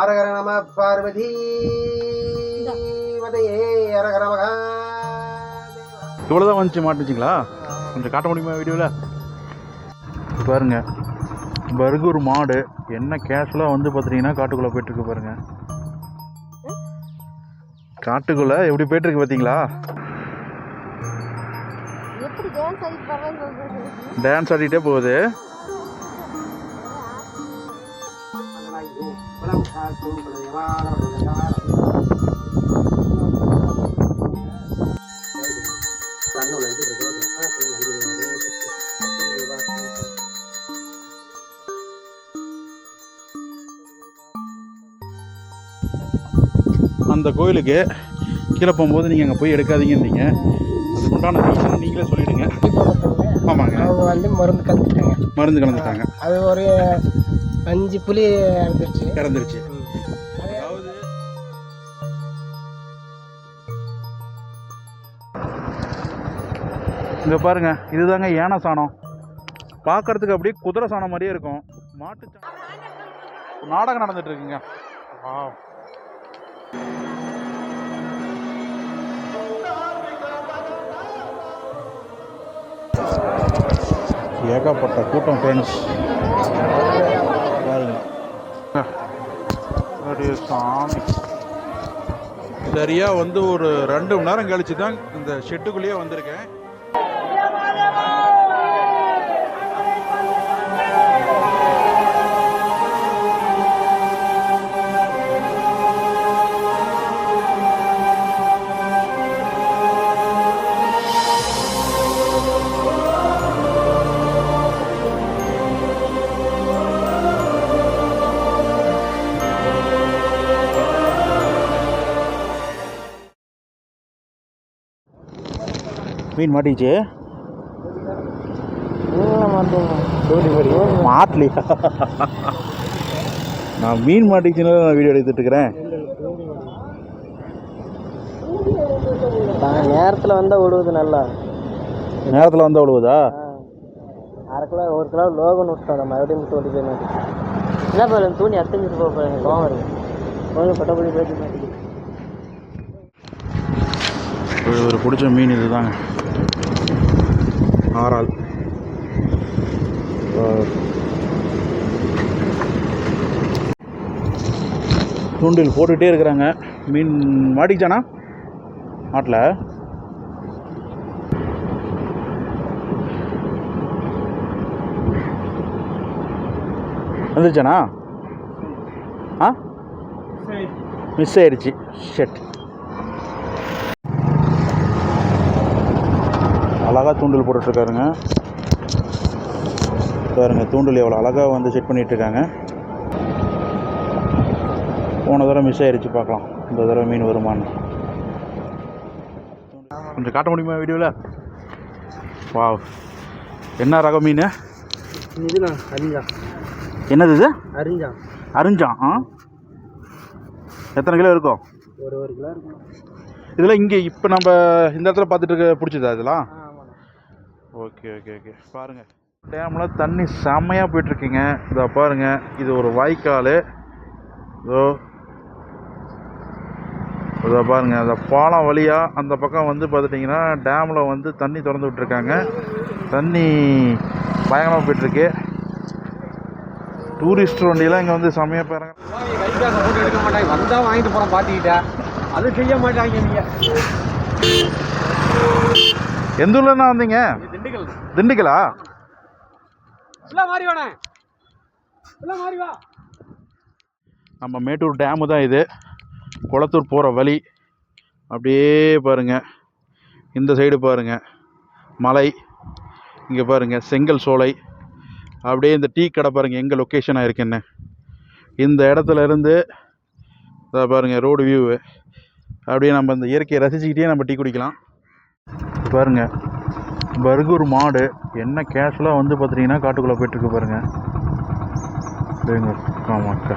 ஹரஹர நம பார்வதி. ஹரஹர மகா. இவ்வளோதான் வந்துச்சு மாட்டுச்சிங்களா கொஞ்சம் காட்ட முடியுமா வீடியோவில் பாருங்க. பர்கூர் மாடு என்ன கேஷுவலாக வந்து பார்த்துட்டிங்கன்னா காட்டுக்குள்ளே போயிட்டுருக்கு பாருங்க. காட்டுக்குள்ளே எப்படி போயிட்டுருக்கு பார்த்தீங்களா டான்ஸ் ஆடிட்டே போகுது. அந்த கோயிலுக்கு கீழே போகும்போது நீங்கள் அங்கே போய் எடுக்காதீங்கன்னீங்க அதுக்கு உண்டான ரீசன் நீங்களே சொல்லிடுங்க. ஆமாங்க. அவங்க வந்து மருந்து கலந்துட்டாங்க மருந்து கலந்துட்டாங்க அது ஒரு அஞ்சு புலி இருந்துச்சு இறந்துருச்சு. இங்கே பாருங்க இதுதாங்க யானை சாணம். பார்க்கறதுக்கு அப்படியே குதிரை சாணம் மாதிரியே இருக்கும். மாட்டு நாடகம் நடந்துட்டு இருக்குங்க. ஏகப்பட்ட கூட்டம் ஃப்ரெண்ட்ஸ் பாருங்க. சாமி சரியாக வந்து ஒரு ரெண்டு மணி நேரம் கழிச்சு தான் இந்த ஷெட்டுக்குள்ளேயே வந்திருக்கேன். மீன் மாட்டிச்சு மாட்டலையா? நான் மீன் மாட்டிச்சுன்னு நான் வீடியோ எடுத்துட்டு இருக்கிறேன். நேரத்தில் வந்தால் விடுவது நல்லா. நேரத்தில் வந்து அவ்வளவுதா அரை கிலோ ஒரு கிலோ லோகன் விட்டாங்க மறுபடியும் தோண்டி போய் மாட்டேங்குது என்ன பாருங்க தூணி அத்தஞ்சிட்டு போக பாருங்க கோவம் வருது. கோவில் பட்டப்படி போயிட்டு மாட்டேங்குது ஒரு பிடிச்ச மீன் இதுதாங்க. ஆறால். தூண்டில் போட்டுகிட்டே இருக்கிறாங்க. மீன் மாட்டிக்கிச்சானா ஆட்டில் வந்துருச்சானா ஆ? மிஸ் ஆயிடுச்சு. ஷெட் அழகாக தூண்டில் போட்டுட்ருக்காருங்க. பாருங்க தூண்டில் எவ்வளோ அழகாக வந்து செட் பண்ணிட்டு இருக்காங்க போன தடவை மிஸ் ஆயிடுச்சு பார்க்கலாம். இந்த தடவை மீன் வருமான்னு கொஞ்சம் காட்ட முடியுமா வீடியோவில் வாவ் என்ன ரக மீன்? இதுண்ணா அரிஞ்சா. என்னது இது? அரிஞ்சா. அரிஞ்சான் ஆ? எத்தனை கிலோ இருக்கும்? ஒரு ஒரு கிலோ இருக்கும். இதெல்லாம் இங்கே இப்போ நம்ம இந்த இடத்துல பார்த்துட்டு இருக்க பிடிச்சதா இதெல்லாம்? Okay okay okay. பாருங்கள் டேமில் தண்ணி செம்மையாக போயிட்டுருக்குங்க. இதோ பாருங்கள் இது ஒரு வாய்க்கால். இதோ. இதோ பாருங்கள் அந்த பாலம் வழியாக அந்த பக்கம் வந்து பார்த்துட்டிங்கன்னா டேமில் வந்து தண்ணி திறந்து விட்ருக்காங்க தண்ணி பயங்கரமாக போயிட்டுருக்கு. டூரிஸ்ட் வண்டியெல்லாம் இங்கே வந்து செம்மையாக போயிறாங்க எடுக்க மாட்டாங்க. வந்தால் வாங்கிட்டு போகிறோம் பார்த்துக்கிட்டேன் அது செய்ய மாட்டாங்க நீங்கள் எந்த ஊர்லேருந்து வந்தீங்க? திண்டுக்கல். திண்டுக்கலா? மாறி எல்லாம் மாறி வா. நம்ம மேட்டூர் டேமு தான் இது. குளத்தூர் போகிற வழி. அப்படியே பாருங்க. இந்த சைடு பாருங்க. மலை. இங்கே பாருங்க. செங்கல் சோலை. அப்படியே இந்த டீ கடை பாருங்க. எங்கே லொக்கேஷனாக இருக்குன்னு இந்த இடத்துல இருந்து இதோ பாருங்க ரோடு வியூவு அப்படியே நம்ம இந்த இயற்கையை ரசிச்சுக்கிட்டே நம்ம டீ குடிக்கலாம். பாருங்க. பர்கூர் மாடு என்ன கேஷுவலாக வந்து பார்த்துட்டிங்கன்னா காட்டுக்குள்ளே போயிட்டுருக்கு பாருங்க. ஆமாக்கா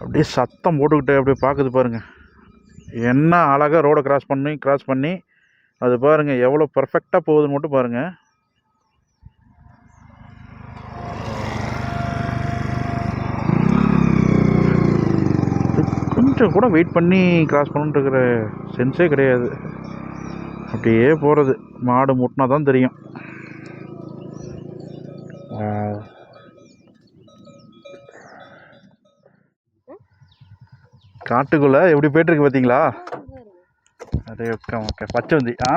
அப்படியே சத்தம் போட்டுக்கிட்டு அப்படியே பார்க்குது பாருங்க. என்ன அழகாக ரோடை கிராஸ் பண்ணி கிராஸ் பண்ணி அது பாருங்கள் எவ்வளோ பர்ஃபெக்டாக போகுதுன்னு மட்டும் பாருங்கள் கொஞ்சம் கூட வெயிட் பண்ணி கிராஸ் பண்ணணுன்ற சென்ஸே கிடையாது. அப்படியே போகிறது மாடு முட்டினா தான் தெரியும். காட்டுக்குள்ளே எப்படி போயிட்டுருக்கு பார்த்தீங்களா? அதே ஓகே ஓகே பச்சை வந்தி ஆ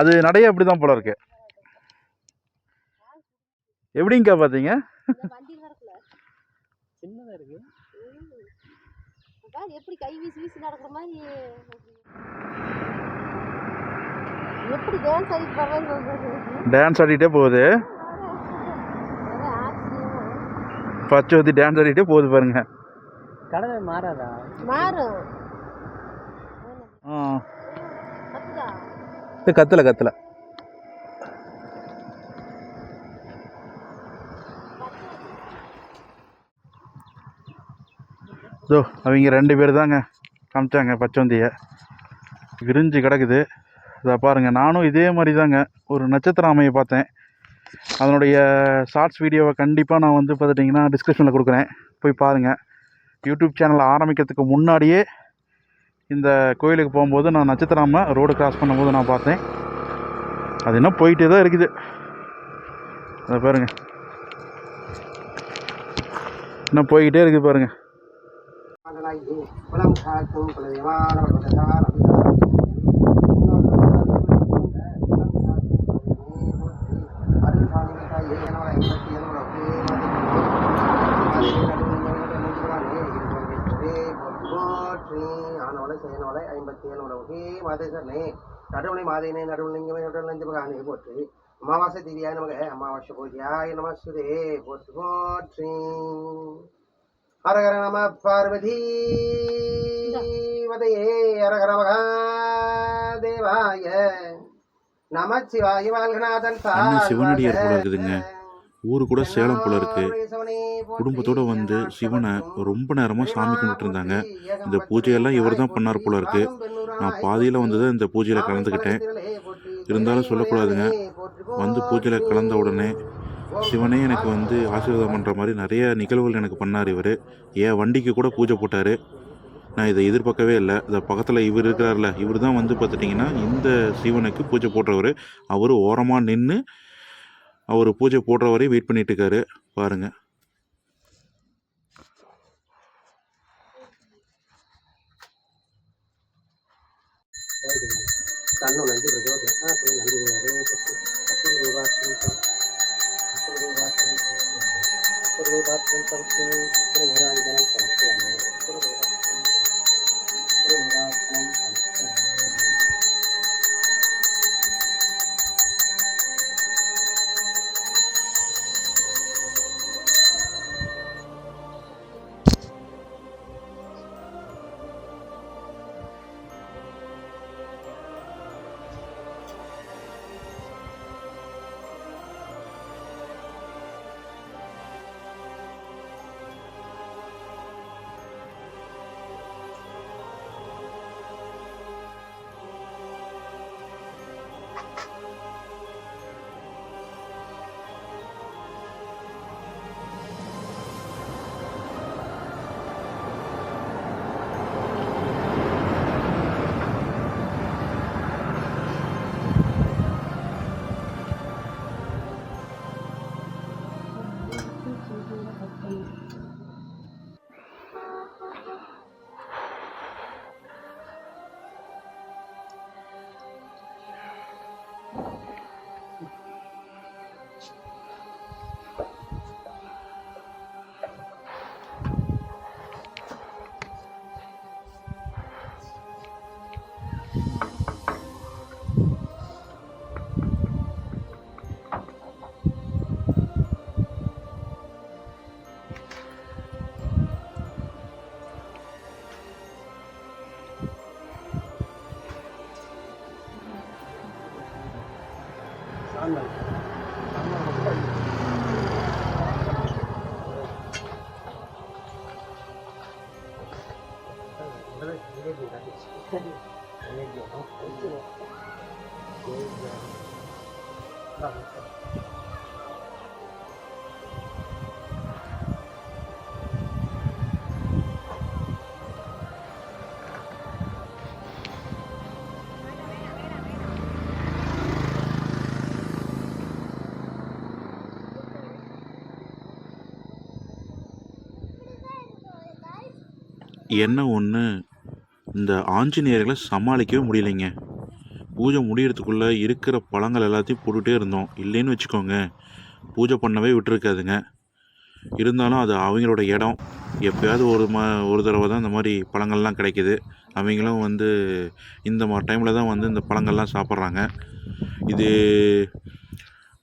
அது நடைய அப்படி தான் போல இருக்கு. எப்படிங்கக்கா பார்த்தீங்க? பாரு எப்படி கை வீசி வீசி நடக்கிற மாதிரி எப்படி டான்ஸ் ஆடிட்டு டான்ஸ் ஆடிட்டே போகுது. ஒரே ஆச்சரியமா பச்சை வந்தி டான்ஸ் ஆடிட்டே போகுது பாருங்க. கடலை மாறாதா மாறும். ஆ. பத்துதா இது கத்தல கத்தல. ஸோ அவங்க ரெண்டு பேர் தாங்க காமிச்சாங்க பச்சோந்தியை. விரிஞ்சு கிடக்குது. இதை பாருங்கள் நானும் இதே மாதிரி தாங்க ஒரு நட்சத்திர ஆமையை பார்த்தேன். அதனுடைய ஷார்ட்ஸ் வீடியோவை கண்டிப்பாக நான் வந்து பார்த்துட்டிங்கன்னா டிஸ்கிரிப்ஷனில் கொடுக்குறேன். போய் பாருங்கள் யூடியூப் சேனல் ஆரம்பிக்கிறதுக்கு முன்னாடியே இந்த கோயிலுக்கு போகும்போது நான் நட்சத்திராம ரோடு கிராஸ் பண்ணும்போது நான் பார்த்தேன். அது இன்னும் போயிட்டே தான் இருக்குது. அதை பாருங்க. இன்னும் போய்கிட்டே இருக்குது பாருங்கள் பாருங்க குலம் காக்கும் குலதெய்வான ஐம்பத்தி ஏழு மாதேசனே நடுவனை மாதேனே நடுவலிங்கமே நடுவலஞ்சு போற்றி அமாவாசை திவ்யாய நமக அமாவாசை பூஜ்யாய நமஸ்தே போற்றி போற்றி ஹரஹர நம பார்வதி வதையே ஹரஹர மகாதேவாய நமச்சிவாய வாழ்கநாதன் அண்ணன் சிவனடியார் போல இருக்குதுங்க. ஊரு கூட சேலம் போல இருக்கு. குடும்பத்தோட வந்து சிவனை ரொம்ப நேரமாக சாமி கும்பிட்டு இருந்தாங்க இந்த பூஜையெல்லாம் இவர் தான் பண்ணார் போல இருக்கு. நான் பாதியில் வந்து தான் இந்த பூஜையில் கலந்துக்கிட்டேன். இருந்தாலும் சொல்லக்கூடாதுங்க. வந்து பூஜையில் கலந்த உடனே சிவனே எனக்கு வந்து ஆசீர்வாதம் பண்ணுற மாதிரி நிறைய நிகழ்வுகள் எனக்கு பண்ணார் இவர். என் வண்டிக்கு கூட பூஜை போட்டார். நான் இதை எதிர்பார்க்கவே இல்லை. இந்த பக்கத்தில் இவர் இருக்கிறார்ல இவர் தான் வந்து பார்த்துட்டிங்கன்னா இந்த சிவனுக்கு பூஜை போடுறவர். அவர் ஓரமாக நின்று அவர் பூஜை போடுற வரையும் வெயிட் பண்ணிட்டு இருக்காரு. பாருங்க. தன்னு நன்றி सर्वभाग्यं करते என்ன ஒன்று இந்த ஆஞ்சநேயர்களை சமாளிக்கவே முடியலைங்க. பூஜை முடியறதுக்குள்ளே இருக்கிற பழங்கள் எல்லாத்தையும் போட்டுகிட்டே இருந்தோம். இல்லைன்னு வச்சுக்கோங்க. பூஜை பண்ணவே விட்டுருக்காதுங்க. இருந்தாலும் அது அவங்களோட இடம். எப்போயாவது ஒரு ம ஒரு தடவை தான் இந்த மாதிரி பழங்கள்லாம் கிடைக்கிது. அவங்களும் வந்து இந்த மாதிரி டைமில் தான் வந்து இந்த பழங்கள்லாம் சாப்பிட்றாங்க. இது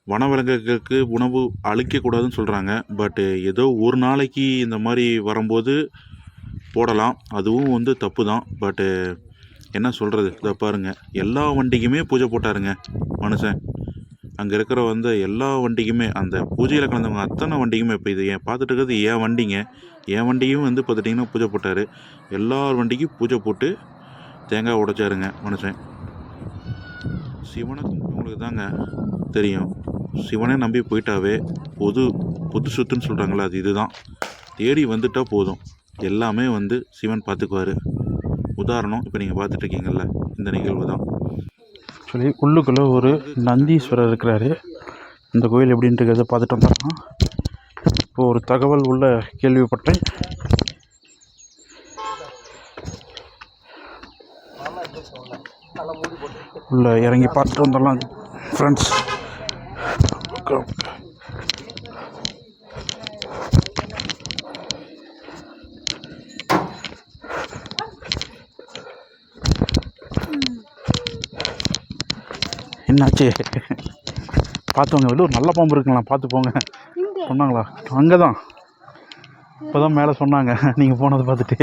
வனவிலங்குகளுக்கு உணவு அழிக்கக்கூடாதுன்னு சொல்கிறாங்க பட்டு ஏதோ ஒரு நாளைக்கு இந்த மாதிரி வரும்போது போடலாம். அதுவும் வந்து தப்பு தான் பட்டு என்ன சொல்கிறது இதை பாருங்கள் எல்லா வண்டிக்குமே பூஜை போட்டாருங்க மனுஷன். அங்கே இருக்கிற வந்து எல்லா வண்டிக்குமே அந்த பூஜையில் கலந்தவங்க அத்தனை வண்டிக்குமே இப்போ இது என் பார்த்துட்டு இருக்கிறது என் வண்டிங்க. என் வண்டியும் வந்து பார்த்துட்டிங்கன்னா பூஜை போட்டார். எல்லார் வண்டிக்கும் பூஜை போட்டு தேங்காய் உடைச்சாருங்க மனுஷன். சிவனை கும்பிட்டவங்களுக்கு தாங்க தெரியும். சிவனை நம்பி போயிட்டாவே பொது பொது சொத்துன்னு சொல்கிறாங்களே அது இதுதான். தேடி வந்துட்டால் போதும். எல்லாமே வந்து சிவன் பார்த்துக்குவார். உதாரணம் இப்போ நீங்கள் பார்த்துட்ருக்கீங்கள்ல இந்த நிகழ்வு தான். ஆக்சுவலி உள்ளுக்குள்ளே ஒரு நந்தீஸ்வரர் இருக்கிறாரு. இந்த கோயில் எப்படின்ட்டு இருக்கிறத பார்த்துட்டு வந்துடலாம். இப்போ ஒரு தகவல் உள்ள கேள்விப்பட்டேன். உள்ள இறங்கி பார்த்துட்டு வந்துடலாம் ஃப்ரெண்ட்ஸ் என்னாச்சு? பார்த்துவங்க வெளில ஒரு நல்ல பாம்பு இருக்குங்களா? பார்த்து போங்க. சொன்னாங்களா? அங்கே தான் இப்போ தான் மேலே சொன்னாங்க. நீங்கள் போனதை பார்த்துட்டு.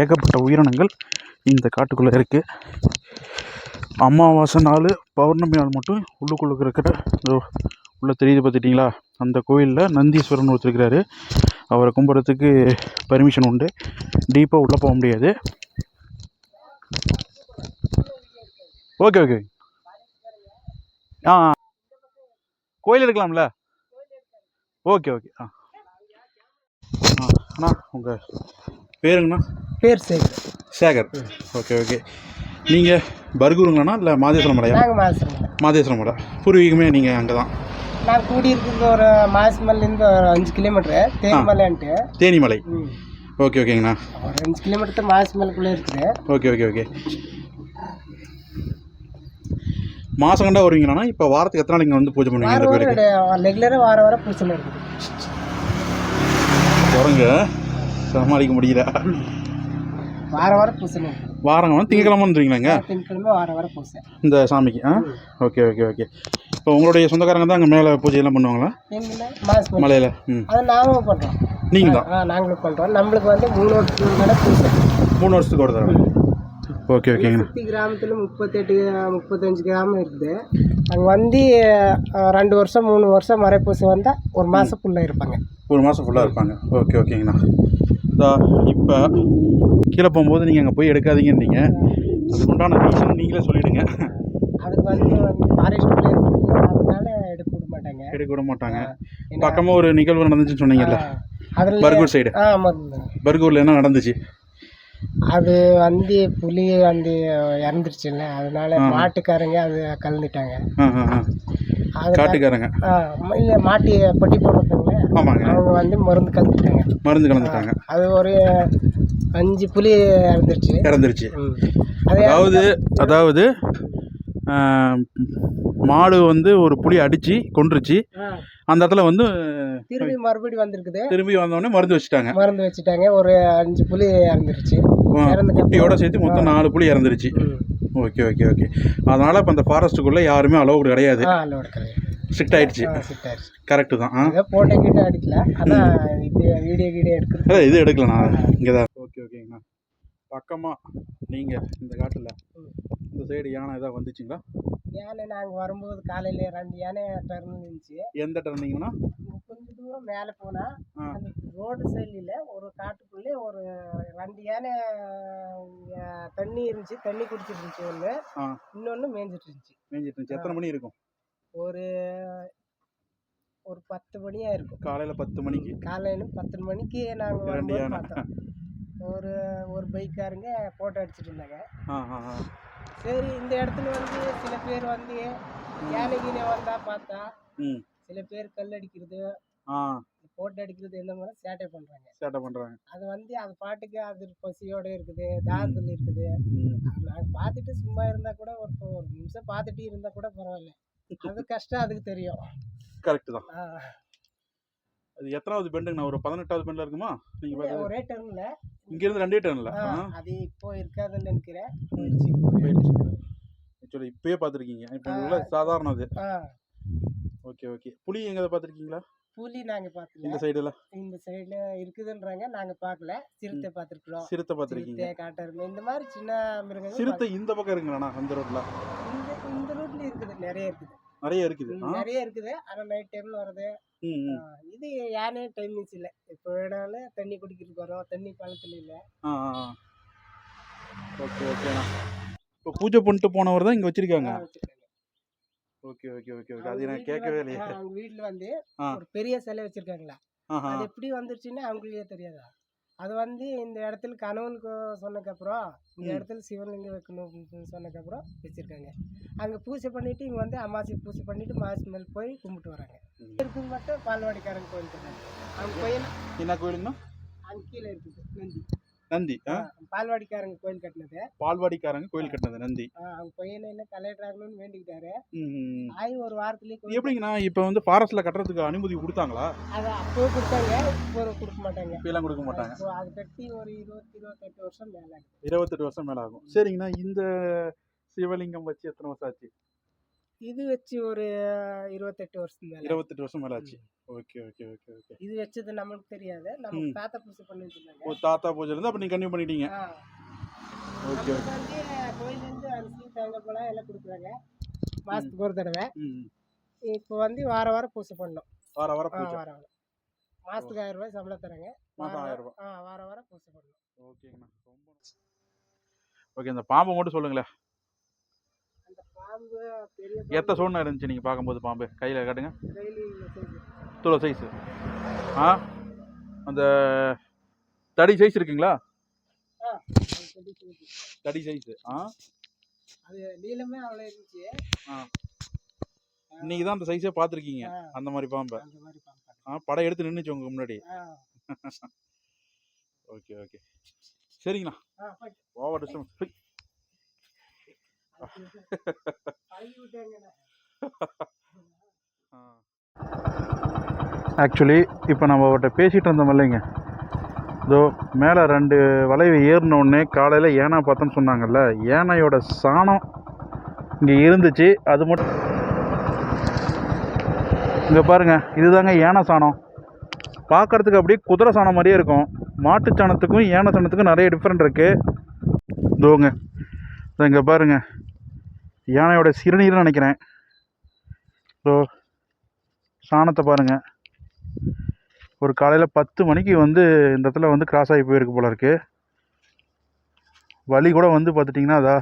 ஏகப்பட்ட உயிரினங்கள் இந்த காட்டுக்குள்ளே இருக்குது அமாவாசை நாள் பௌர்ணமி நாள் மட்டும் உள்ளுக்குள்ளே இருக்கிற உள்ளே தெரியுது பார்த்துட்டிங்களா? அந்த கோயிலில் நந்தீஸ்வரன் ஒருத்தர் இருக்கிறாரு. அவரை கும்பிட்றதுக்கு பர்மிஷன் உண்டு. டீப்பாக உள்ளே போக முடியாது. ஓகே ஓகே ஆ கோயில் எடுக்கலாம்ல? ஓகே ஓகே ஆ. அண்ணா உங்கள் பேருங்கண்ணா பேர் சேகர். சேகர். ஓகே ஓகே நீங்கள் பர்கூருங்களாண்ணா இல்லை மாதேஸ்வரம் மாதம் மாதேஸ்வரம் மலை. பூர்வீகமே நீங்கள் அங்கே தான் நாங்கள் கூடியிருக்கிறது ஒரு மாசமல்லேருந்து ஒரு அஞ்சு கிலோமீட்ரு தேனிமலைன்ட்டு. தேனிமலை. ஓகே ஓகேங்கண்ணா ஒரு அஞ்சு கிலோமீட்டர் மாசமலைக்குள்ளே இருக்குது. ஓகே ஓகே ஓகே மாதம் கண்டா வருவீங்களாண்ணா? இப்போ வாரத்துக்கு எத்தனை நாள் இங்கே வந்து பூஜை பண்ணுவீங்க இந்த கோயிலுக்கு வாரம் ரெகுலராக வாரம் வாரம் பூசை இருக்குது. குரங்க சமாளிக்க முடியல. வாரம் வாரம் பூசை இருக்குது. வாரங்க வந்து திங்கக்கிழமை வந்துருவீங்களாங்க திங்கக்கிழமை வாரம் வாரம் பூசை இந்த சாமிக்கு ஆ? Okay okay okay. இப்போ உங்களுடைய சொந்தக்காரங்க தான் அங்கே மேலே பூஜையெல்லாம் பண்ணுவாங்களா? மலையில் ம். அதை நாங்களும் பண்ணுறோம் நீங்கள் தான் ஆ நாங்களும் பண்ணுறோம் நம்மளுக்கு வந்து மூணு வருஷத்துக்கு மேலே பூசை மூணு வருஷத்துக்கு ஒரு தடவை. ஓகே ஓகேங்கண்ணா சுற்றி கிராமத்தில் முப்பத்தெட்டு முப்பத்தஞ்சு கிராமம் இருக்குது அங்கே வந்து ரெண்டு வருஷம் மூணு வருஷம் மறைப்பூசை வந்தால் ஒரு மாதம் ஃபுல்லாக இருப்பாங்க. ஒரு மாதம் ஃபுல்லாக இருப்பாங்க. ஓகே ஓகேங்கண்ணா. இதா இப்போ கீழே போகும்போது நீங்கள் அங்கே போய் எடுக்காதீங்கன்னீங்க அதுக்கு உண்டான ரீசன் நீங்களே சொல்லிவிடுங்க அதுக்கு வந்து இருக்குது அதனால எடுக்க விட மாட்டாங்க. எடுக்க விட மாட்டாங்க. பக்கமாக ஒரு நிகழ்வு நடந்துச்சுன்னு சொன்னீங்கல்ல. பர்கூர் சைடு பர்கூரில் என்ன நடந்துச்சு? அது வந்து புலி வந்து இறந்துருச்சுல்ல. அதனால மாட்டுக்காரங்க அது கலந்துட்டாங்க. காட்டுக்காரங்க. இல்லை மாட்டி பட்டி போடுறதுங்களே அவங்க வந்து மருந்து கலந்துட்டாங்க. மருந்து கலந்துட்டாங்க. அது ஒரு அஞ்சு புலி இறந்துருச்சு. இறந்துருச்சு. அதாவது அதாவது மாடு வந்து ஒரு புலி அடித்து கொன்றுச்சு. அந்த இடத்துல வந்து திரும்பி மறுபடியும் வந்திருக்குது. திரும்பி வந்தோடனே மருந்து வச்சுட்டாங்க. மருந்து வச்சுட்டாங்க. ஒரு அஞ்சு புலி இறந்துருச்சு. குட்டியோட சேர்த்து மொத்தம் நாலு புலி இறந்துருச்சு. Okay okay okay. அதனால் இப்போ அந்த ஃபாரஸ்ட்டுக்குள்ளே யாருமே அலோடு கிடையாது. ஸ்ட்ரிக்ட் ஆயிடுச்சு. கரெக்டு தான். போட்டோ கீட்டோ அடிக்கல. ஆனால் இது வீடியோ கீடியோ எடுக்கிறது இது எடுக்கல நான். இங்கே தான் ஓகே ஓகேங்கண்ணா. பக்கமாக நீங்கள் இந்த காட்டில் இந்த சைடு யானை ஏதாவது வந்துச்சுங்களா? யானை நாங்கள் வரும்போது காலையில் ரெண்டு யானை டர்ன் இருந்துச்சு. எந்த டர்னிங்கன்னா கொஞ்சம் தூரம் மேலே போனால். அந்த ரோடு சைடில் ஒரு காட்டுக்குள்ளே ஒரு ரெண்டு யானை தண்ணி இருந்துச்சு. தண்ணி குடிச்சிட்டு இருந்துச்சு ஒன்று இன்னொன்று மேய்ஞ்சிட்டு இருந்துச்சு. மேய்ஞ்சிட்டு இருந்துச்சு. எத்தனை மணி இருக்கும்? ஒரு ஒரு பத்து மணியாக இருக்கும். காலையில் பத்து மணிக்கு. காலையில் பத்து மணிக்கு நாங்கள் ரெண்டு யானை. பார்த்தோம். ஒரு ஒரு பைக்காரங்க ஃபோட்டோ அடிச்சிட்டு இருந்தாங்க. சரி இந்த இடத்துல வந்து சில பேர் வந்து யானை கீனை வந்தால் பார்த்தா சில பேர் கல் அடிக்கிறது ஆ. போட்டோ எடுக்கிறது எந்த மாதிரி சேட்டை பண்ணுறாங்க சேட்டை பண்ணுறாங்க அது வந்து அது பாட்டுக்கு அது பசியோட இருக்குது தாகத்தில் இருக்குது. நாங்கள் பார்த்துட்டு சும்மா இருந்தால் கூட ஒரு ஒரு நிமிஷம் பார்த்துட்டு இருந்தால் கூட பரவாயில்ல. அது கஷ்டம் அதுக்கு தெரியும். கரெக்டு தான். அது எத்தனாவது பெண்டுங்கண்ணா? ஒரு பதினெட்டாவது பெண்டில் இருக்குமா? நீங்கள் ஒரே டர்னில் இங்கேருந்து ரெண்டே டர்னில். அது இப்போ இருக்காதுன்னு நினைக்கிறேன். ஆக்சுவலி இப்பயே பார்த்துருக்கீங்க. இப்போ உள்ள சாதாரண அது. Okay okay. புளி எங்கே பார்த்துருக்கீங்களா? புலி நாங்கள் இந்த பார்க்கல சைடுல? இந்த சைடில் இருக்குதுன்றாங்க. நாங்கள் பார்க்கல. சிறுத்தை பார்த்துருக்குறோம். சிறுத்தை பார்த்துருக்கீங்க. சிறுத்தை காட்டெருமை இந்த மாதிரி சின்ன மிருகங்கள் சிறுத்தை இந்த பக்கம் இருக்குங்கண்ணா அந்த ரோட்ல இந்த இந்த ரூட்ல இருக்குது. நிறைய இருக்குது. நிறைய இருக்குது. நிறைய இருக்குது. ஆனால் நைட் டைம்ல வருது இது யானே டைமிங்ஸ் இல்லை. இப்போ வேணாலும் தண்ணி குடிக்கிறதுக்கு வரோம். தண்ணி பழத்தில் இல்லை ஓகே ஓகேண்ணா இப்போ பூஜை பண்ணிட்டு போனவர் தான் இங்கே வச்சிருக்காங்க. ஓகே ஓகே ஓகே ஓகே அது நான் கேட்கவே இல்லையே. அவங்க வீட்ல வந்து. ஒரு பெரிய சிலை வச்சிருக்காங்களா? அது எப்படி வந்துருச்சுன்னு அவங்களுக்கே தெரியாதா? அது வந்து இந்த இடத்துல கணவனுக்கு சொன்னதுக்கப்புறம் இந்த. இடத்துல சிவலிங்கம் வைக்கணும் சொன்னதுக்கப்புறம் வச்சிருக்காங்க. அங்கே பூஜை பண்ணிட்டு இங்கே வந்து அமாவாசை பூஜை பண்ணிட்டு மாசி மேல் போய் கும்பிட்டு வராங்க. இருக்குது மட்டும் பால்வாடிக்காரங்க கோயில் இருக்காங்க அவங்க கோயில் என்ன கோயிலுங்கண்ணா அங்கே கீழே இருக்குது நந்தி. நந்தி. பால்வாடிக்காரங்க கோயில் கட்டினது. பால்வாடிக்காரங்க கோயில் கட்டினது நந்தி. அவங்க பையனை என்ன கலெக்டர் ஆகணும்னு வேண்டிக்கிட்டாரு. ஆகி ஒரு வாரத்துலேயே எப்படிங்கண்ணா இப்போ வந்து ஃபாரஸ்ட்டில் கட்டுறதுக்கு அனுமதி கொடுத்தாங்களா? அதை அப்போ கொடுத்தாங்க இப்போ கொடுக்க மாட்டாங்க. இப்பெல்லாம் கொடுக்க மாட்டாங்க. அது கட்டி ஒரு இருபத்தி இருபத்தெட்டு வருஷம் மேலே இருபத்தெட்டு வருஷம் மேலே ஆகும் சரிங்கண்ணா இந்த சிவலிங்கம் வச்சு எத்தனை வருஷம் ஆச்சு? இது வச்சு ஒரு இருபத்தெட்டு வருஷம் மேலே இருபத்தெட்டு வருஷம் மேலே ஆச்சு. Okay okay okay okay. இது வச்சது நம்மளுக்கு தெரியாது. நம்ம. தாத்தா பூஜை பண்ணிட்டு இருந்தாங்க. ஓ தாத்தா பூஜைலேருந்து அப்போ நீங்கள் கன்டினியூ பண்ணிட்டீங்க. ஓகே நம்மளுக்கு வந்து கோயிலேருந்து அரிசி தேங்காய் பழம் எல்லாம் கொடுக்குறாங்க. மாதத்துக்கு ஒரு தடவை. இப்போ வந்து வார வாரம் பூஜை பண்ணோம். வார வார ஆ பூஜை. வார வாரம். மாதத்துக்கு ஆயிரம் ரூபாய் சம்பளம் தராங்க. வார ஆயிரம் ரூபாய். ஆ வார வாரம் பூஜை பண்ணணும் ஓகேங்கண்ணா. ரொம்ப ஓகே இந்த பாம்பை மட்டும் சொல்லுங்களேன். எத்த சோன்னா இருந்துச்சு நீங்கள் பார்க்கும்போது பாம்பு? கையில் காட்டுங்க. துளை சைஸு ஆ? அந்த தடி சைஸ் இருக்குங்களா? தடி சைஸு ஆ? அது நீளமே அவ்வளோ இருந்துச்சு. இன்னைக்கு தான் அந்த சைஸே பார்த்துருக்கீங்க. ஆ, அந்த மாதிரி பாம்பை. ஆ படம் எடுத்து நின்றுச்சு உங்க முன்னாடி. ஆ. Okay okay. சரிங்கண்ணா. ஆ ஓவர் டிஸ்டன்ஸ் ஆக்சுவலி இப்போ நம்ம அவர்கிட்ட பேசிகிட்டு இருந்தோம் இல்லைங்க. இதோ மேலே ரெண்டு வளைவு ஏறினோடனே காலையில் ஏனா பார்த்தோன்னு சொன்னாங்கல்ல ஏனையோட சாணம் இங்கே இருந்துச்சு அது மட்டும் இங்கே பாருங்க இதுதாங்க யானை சாணம். பார்க்கறதுக்கு அப்படியே குதிரை சாணம் மாதிரியே இருக்கும். மாட்டு சாணத்துக்கும் யானை சாணத்துக்கும் நிறைய டிஃப்ரெண்ட் இருக்குது இதோங்க இங்கே பாருங்க. யானையோட சிறுநீர்னு நினைக்கிறேன். ஸோ சாணத்தை பாருங்கள் ஒரு காலையில் பத்து மணிக்கு வந்து இந்த இடத்துல வந்து கிராஸ் ஆகி போயிருக்கு போல இருக்கு. வழி கூட வந்து பார்த்துட்டிங்கன்னா அதா.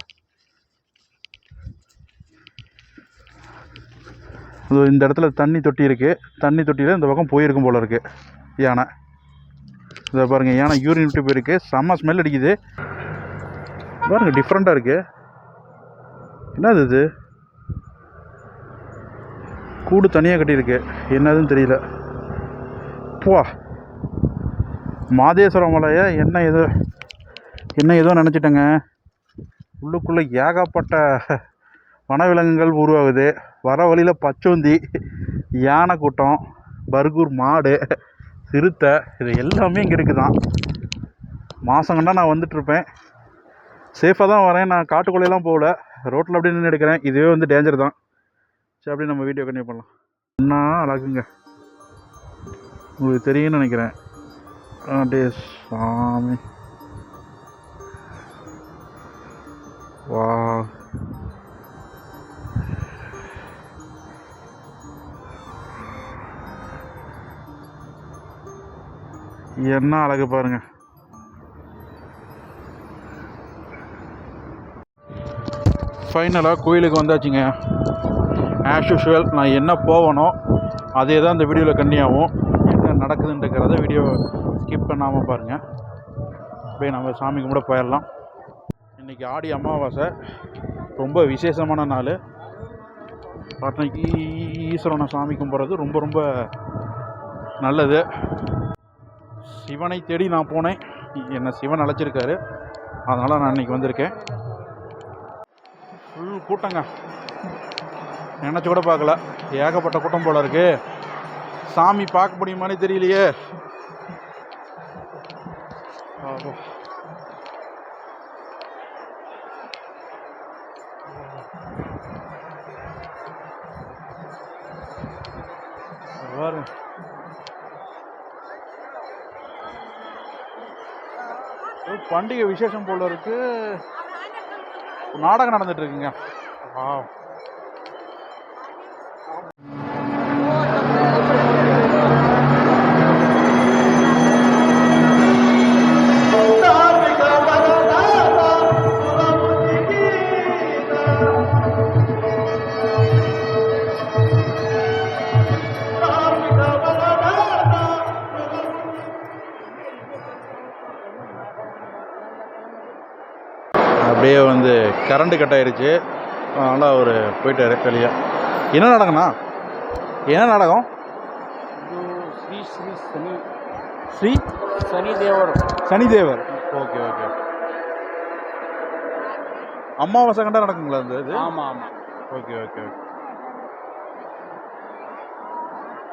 இந்த இடத்துல தண்ணி தொட்டி இருக்குது தண்ணி தொட்டியில் இந்த பக்கம் போயிருக்கும் போல இருக்கு. யானை. இதை பாருங்கள் யானை யூரின் விட்டு போயிருக்கு. செம்ம ஸ்மெல் அடிக்குது. பாருங்கள் டிஃப்ரெண்ட்டாக இருக்குது என்னது இது? கூடு தனியாக கட்டியிருக்கு. என்னதுன்னு தெரியல. போ மாதேஸ்வரம் மலையை என்ன ஏதோ என்ன ஏதோ நினச்சிட்டேங்க. உள்ளுக்குள்ளே ஏகப்பட்ட வனவிலங்குகள் உருவாகுது. வர வழியில் பச்சோந்தி யானை கூட்டம் பர்கூர் மாடு சிறுத்தை இது எல்லாமே இங்கே இருக்குதான். மாதங்கண்டா நான் வந்துட்டுருப்பேன் சேஃபாக தான் வரேன். நான் காட்டுக்குள்ளேலாம் போகல. ரோட்டில் அப்படியே நின்று எடுக்கிறேன் இதுவே வந்து டேஞ்சர் தான். சரி அப்படி நம்ம வீடியோ கண்டினியூ பண்ணலாம். என்ன அழகுங்க. உங்களுக்கு தெரியும்னு நினைக்கிறேன். அப்படியே சாமி. வா. என்ன அழகு பாருங்கள் ஃபைனலாக கோயிலுக்கு வந்தாச்சுங்க. ஆஸ் யூஷுவல் நான் என்ன போவனோ அதே தான் இந்த வீடியோவில் கண்டியாகும் என்ன நடக்குதுன்றக்கிறத வீடியோ ஸ்கிப் பண்ணாமல் பாருங்கள் போய் நம்ம சாமி கும்பிட போயிடலாம் இன்றைக்கி ஆடி அமாவாசை. ரொம்ப விசேஷமான நாள். பட்டனைக்கு ஈஸ்வரனை சாமி கும்பிட்றது ரொம்ப ரொம்ப நல்லது. சிவனை தேடி நான் போனேன். என்னை சிவன் அழைச்சிருக்காரு. அதனால் நான் இன்னைக்கு வந்திருக்கேன். கூட்டங்க. நினச்சி கூட பார்க்கல. ஏகப்பட்ட கூட்டம் போல இருக்கு. சாமி பார்க்க முடியுமானே தெரியலையே. பாருங்க. பண்டிகை விசேஷம் போல இருக்கு. நாடகம் நடந்துட்டு இருக்குங்க. ஆ அப்படியே வந்து கரண்ட் கட் ஆயிருச்சு. அதனால் அவர் போயிட்டார் வெளியே. என்ன நாடகம்னா என்ன நாடகம் ஸ்ரீ ஸ்ரீ சனி. ஸ்ரீ சனி சனிதேவர். சனிதேவர். Okay okay. அமாவாசை கண்டா நடக்குங்களா இந்த இது? ஆமாம் ஆமாம் ஓகே ஓகே ஓகே.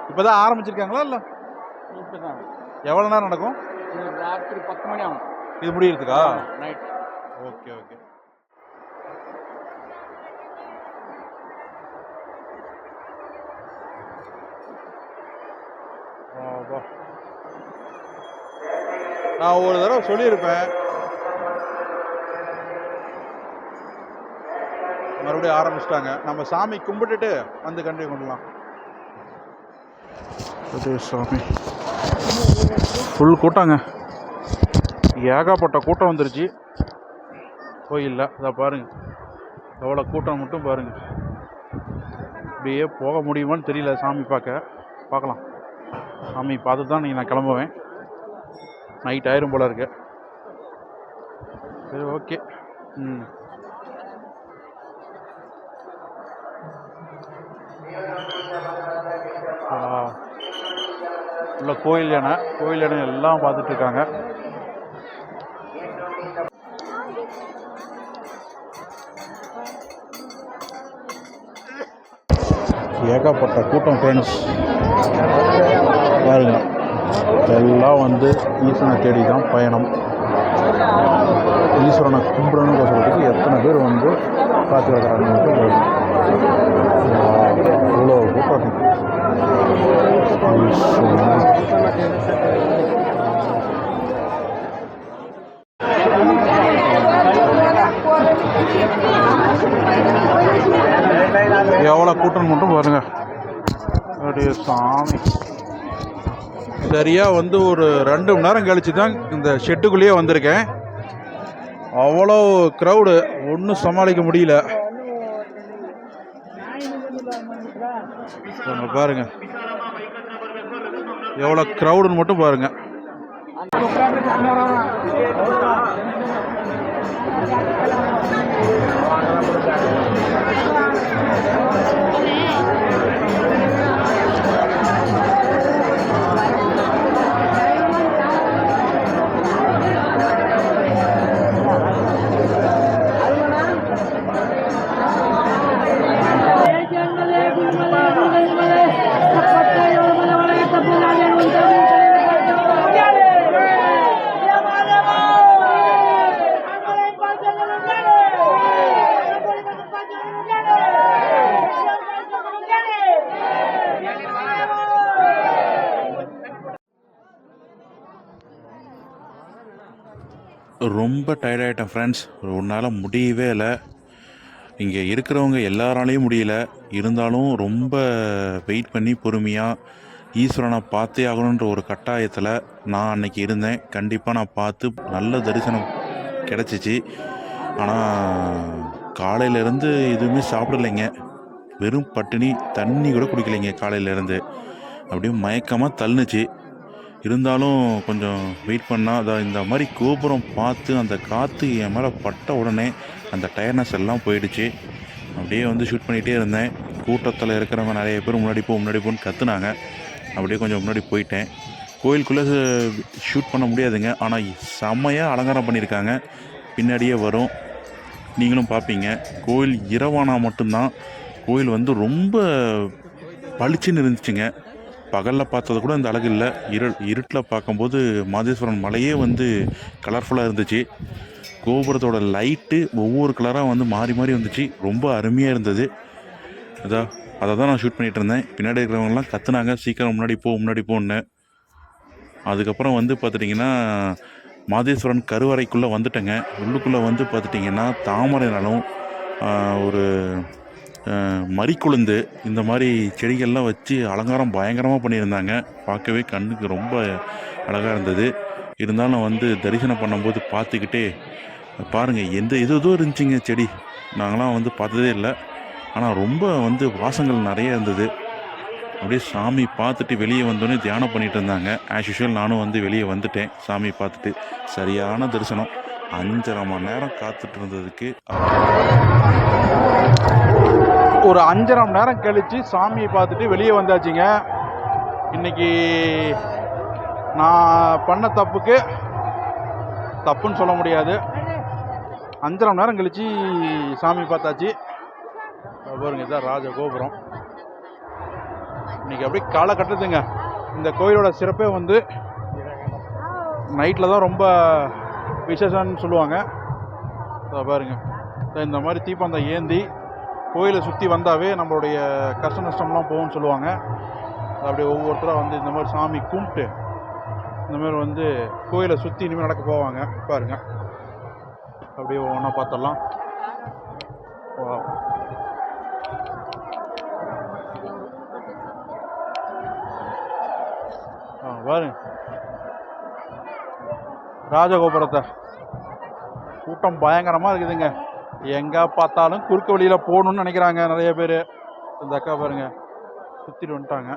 இப்போ தான் ஆரம்பிச்சிருக்காங்களா இல்லை? இப்போ தான் எவ்வளோ நேரம் நடக்கும்? ராத்திரி பத்து மணி ஆகும். இது முடியிறதுக்கா? Night okay okay. ஆப்பா. நான் ஒரு தடவை சொல்லியிருப்பேன். மறுபடியும் ஆரம்பிச்சிட்டாங்க. நம்ம சாமி கும்பிட்டுட்டு வந்து கண்டி கொண்டலாம். அதே சாமி. ஃபுல் கூட்டங்க. ஏகப்பட்ட கூட்டம் வந்துருச்சு. கோயிலில். அதை பாருங்கள் எவ்வளோ கூட்டம் மட்டும் பாருங்கள் அப்படியே போக முடியுமான்னு தெரியல சாமி பார்க்க. பார்க்கலாம். சாமி பார்த்து தான் நீங்கள் நான் கிளம்புவேன். நைட் ஆயிரும் போல இருக்கு. சரி ஓகே ம். உள்ள கோயில் யானை கோயில் யானை எல்லாம் பார்த்துட்டு இருக்காங்க. ஏகப்பட்ட கூட்டம் ஃப்ரெண்ட்ஸ் பாருங்க. எல்லாம் வந்து ஈஸ்வரனை தேடி தான் பயணம். ஈஸ்வரனை கும்பிடணும்னு சொல்கிறதுக்கு எத்தனை பேர் வந்து பார்த்து வைக்கிறாங்கன்ட்டு சரியாக வந்து ஒரு ரெண்டு மணி நேரம் கழிச்சு தான் இந்த ஷெட்டுக்குள்ளேயே வந்திருக்கேன். அவ்வளோ க்ரௌடு ஒன்றும் சமாளிக்க முடியல. பாருங்க. எவ்வளோ க்ரௌடுன்னு மட்டும் பாருங்க. ரொம்ப டயர்டாயிட்டேன் ஃப்ரெண்ட்ஸ் உன்னால் முடியவே இல்லை. இங்கே இருக்கிறவங்க எல்லாராலையும் முடியல. இருந்தாலும் ரொம்ப வெயிட் பண்ணி பொறுமையாக ஈஸ்வரனை பார்த்தே ஆகணுன்ற ஒரு கட்டாயத்தில் நான் அன்னைக்கு இருந்தேன். கண்டிப்பாக நான் பார்த்து நல்ல தரிசனம் கிடச்சிச்சு. ஆனால் காலையிலேருந்து எதுவுமே சாப்பிடலைங்க. வெறும் பட்டினி தண்ணி கூட குடிக்கலைங்க காலையிலேருந்து. அப்படியே மயக்கமாக தள்ளுனுச்சு. இருந்தாலும் கொஞ்சம் வெயிட் பண்ணால் அதான் இந்த மாதிரி கோபுரம் பார்த்து அந்த காற்று என் மேலே பட்ட உடனே அந்த டயர்னஸ் எல்லாம் போயிடுச்சு. அப்படியே வந்து ஷூட் பண்ணிகிட்டே இருந்தேன். கூட்டத்தில் இருக்கிறவங்க நிறைய பேர் முன்னாடி போ முன்னாடி போன்னு கற்றுனாங்க அப்படியே கொஞ்சம் முன்னாடி போயிட்டேன். கோயிலுக்குள்ளே ஷூட் பண்ண முடியாதுங்க. ஆனால் செம்மையாக அலங்காரம் பண்ணியிருக்காங்க. பின்னாடியே வரும். நீங்களும் பார்ப்பீங்க. கோயில் இரவானா மட்டும்தான். கோயில் வந்து ரொம்ப பளிச்சுன்னு இருந்துச்சுங்க. பகலில் பார்த்தது கூட இந்த அழகு இல்லை. இருள் இருட்டில் பார்க்கும்போது மாதேஸ்வரன் மலையே வந்து கலர்ஃபுல்லாக இருந்துச்சு. கோபுரத்தோட லைட்டு ஒவ்வொரு கலராக வந்து மாறி மாறி வந்துச்சு. ரொம்ப அருமையாக இருந்தது. அதான் அதை தான் நான் ஷூட் பண்ணிகிட்டு இருந்தேன். பின்னாடி இருக்கிறவங்கலாம் கத்துனாங்க. சீக்கிரம் முன்னாடி போ முன்னாடி போன்னு. அதுக்கப்புறம் வந்து பார்த்துட்டிங்கன்னா மாதேஸ்வரன் கருவறைக்குள்ளே வந்துட்டேங்க. உள்ளுக்குள்ளே வந்து பார்த்துட்டிங்கன்னா தாமரை நலம் ஒரு மறிக்குழுந்து இந்த மாதிரி செடிகள்லாம் வச்சு அலங்காரம் பயங்கரமாக பண்ணியிருந்தாங்க. பார்க்கவே கண்ணுக்கு ரொம்ப அழகாக இருந்தது. இருந்தாலும் வந்து தரிசனம் பண்ணும்போது பார்த்துக்கிட்டே பாருங்கள் எந்த எது எதோ இருந்துச்சுங்க செடி. நாங்களாம் வந்து பார்த்ததே இல்லை. ஆனால் ரொம்ப வந்து வாசங்கள் நிறைய இருந்தது. அப்படியே சாமி பார்த்துட்டு வெளியே வந்தோடனே தியானம் பண்ணிட்டு இருந்தாங்க. ஆஸ் யூஷுவல் நானும் வந்து வெளியே வந்துட்டேன். சாமி பார்த்துட்டு சரியான தரிசனம். அஞ்சரை மணி நேரம் காத்துட்டு இருந்ததுக்கு ஒரு அஞ்சரை மணி நேரம் கழித்து சாமியை பார்த்துட்டு வெளியே வந்தாச்சுங்க. இன்னைக்கு நான் பண்ண தப்புக்கு தப்புன்னு சொல்ல முடியாது. அஞ்சரை மணி நேரம் கழித்து சாமி பார்த்தாச்சு. பாருங்க இதான் ராஜ கோபுரம் இன்னைக்கு அப்படியே காலை கட்டுதுங்க. இந்த கோயிலோட சிறப்பே வந்து நைட்டில் தான் ரொம்ப விசேஷம்னு சொல்லுவாங்க. இதோ பாருங்க. இந்த மாதிரி தீப்பந்தம் ஏந்தி கோயிலை சுற்றி வந்தாவே நம்மளுடைய கஷ்ட நஷ்டம்லாம் போகும்னு சொல்லுவாங்க. அப்படியே ஒவ்வொருத்தராக வந்து இந்த மாதிரி சாமி கும்பிட்டு இந்த மாதிரி வந்து கோயிலை சுற்றி இனிமேல் நடக்க போவாங்க. பாருங்க. அப்படியே ஒவ்வொன்றா பார்த்துடலாம் ஆ பாருங்க ராஜகோபுரத்தை. கூட்டம் பயங்கரமாக இருக்குதுங்க. எங்கே பார்த்தாலும் குறுக்கு வழியில் போகணும்னு நினைக்கிறாங்க நிறைய பேர். இந்த அக்கா பாருங்க சுற்றிட்டு வந்துட்டாங்க.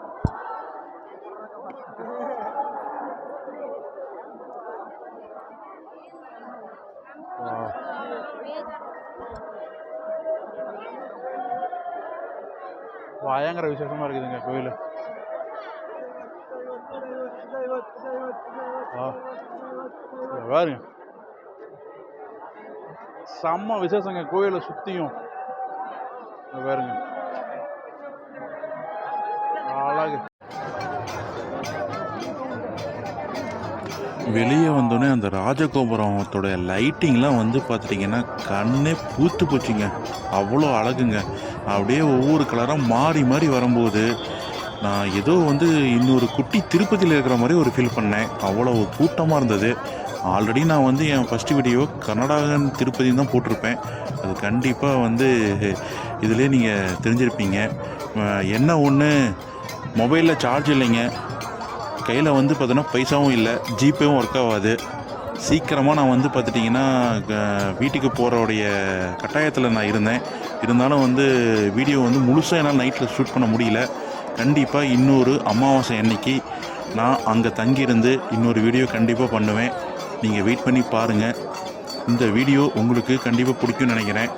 பயங்கர விசேஷமாக இருக்குதுங்க கோயில். பாருங்க. செம்ம விசேஷங்க. கோயிலை சுற்றியும் பாருங்க. அழகு. வெளியே வந்தோடனே அந்த ராஜகோபுரத்தோட லைட்டிங்லாம் வந்து பார்த்துட்டிங்கன்னா கண்ணே பூத்து போச்சுங்க. அவ்வளோ அழகுங்க. அப்படியே ஒவ்வொரு கலராக மாறி மாறி வரும்போது நான் ஏதோ வந்து இன்னொரு குட்டி திருப்பதியில் இருக்கிற மாதிரி ஒரு ஃபீல் பண்ணேன். அவ்வளோ கூட்டமாக இருந்தது. ஆல்ரெடி நான் வந்து என் ஃபஸ்ட்டு வீடியோ கர்நாடகன் திருப்பதின்னு தான் போட்டிருப்பேன். அது கண்டிப்பாக வந்து இதிலே நீங்கள் தெரிஞ்சிருப்பீங்க. என்ன ஒன்று மொபைலில் சார்ஜ் இல்லைங்க. கையில் வந்து பார்த்தோன்னா பைசாவும் இல்லை ஜிபேவும் ஒர்க் ஆகாது. சீக்கிரமாக நான் வந்து பார்த்துட்டிங்கன்னா க- வீட்டுக்கு போகிறோடைய கட்டாயத்தில் நான் இருந்தேன். இருந்தாலும் வந்து வீடியோ வந்து முழுசாக என்னால் நைட்டில் ஷூட் பண்ண முடியல. கண்டிப்பாக இன்னொரு அமாவாசை அன்னைக்கு நான் அங்கே தங்கியிருந்து இன்னொரு வீடியோ கண்டிப்பாக பண்ணுவேன். நீங்கள் வெயிட் பண்ணி பாருங்கள் இந்த வீடியோ உங்களுக்கு கண்டிப்பாக பிடிக்கும்னு நினைக்கிறேன்.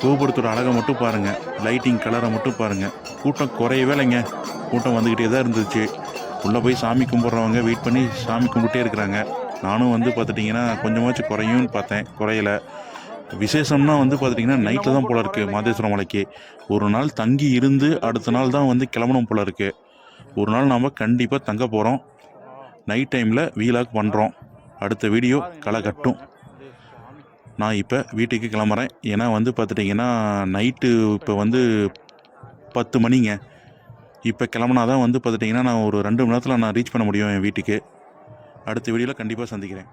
கோபுரத்தோட அழகை மட்டும் பாருங்கள் லைட்டிங் கலரை மட்டும் பாருங்கள் கூட்டம் குறையவே இல்லைங்க. கூட்டம் வந்துக்கிட்டே தான் இருந்துச்சு. உள்ளே போய் சாமி கும்பிட்றவங்க வெயிட் பண்ணி சாமி கும்பிட்டே இருக்கிறாங்க. நானும் வந்து பார்த்துட்டிங்கன்னா கொஞ்சமாச்சும் குறையும்னு பார்த்தேன். குறையல. விசேஷம்னா வந்து பார்த்துட்டிங்கன்னா நைட்டில் தான் போல இருக்குது மாதேஸ்வரம் மலைக்கு. ஒரு நாள் தங்கி இருந்து அடுத்த நாள் தான் வந்து கிளம்பணும் போல இருக்குது ஒரு நாள் நாம் கண்டிப்பாக தங்க போகிறோம் நைட் டைமில் வீலாக் பண்ணுறோம் அடுத்த வீடியோ களை கட்டும் நான் இப்போ வீட்டுக்கு கிளம்புறேன். ஏன்னா வந்து பார்த்துட்டிங்கன்னா நைட்டு இப்போ வந்து பத்து மணிங்க. இப்போ கிளம்புனா தான் வந்து பார்த்துட்டிங்கன்னா நான் ஒரு ரெண்டு மணி நேரத்தில் நான் ரீச் பண்ண முடியும் என் வீட்டுக்கு. அடுத்த வீடியோவில் கண்டிப்பாக சந்திக்கிறேன்.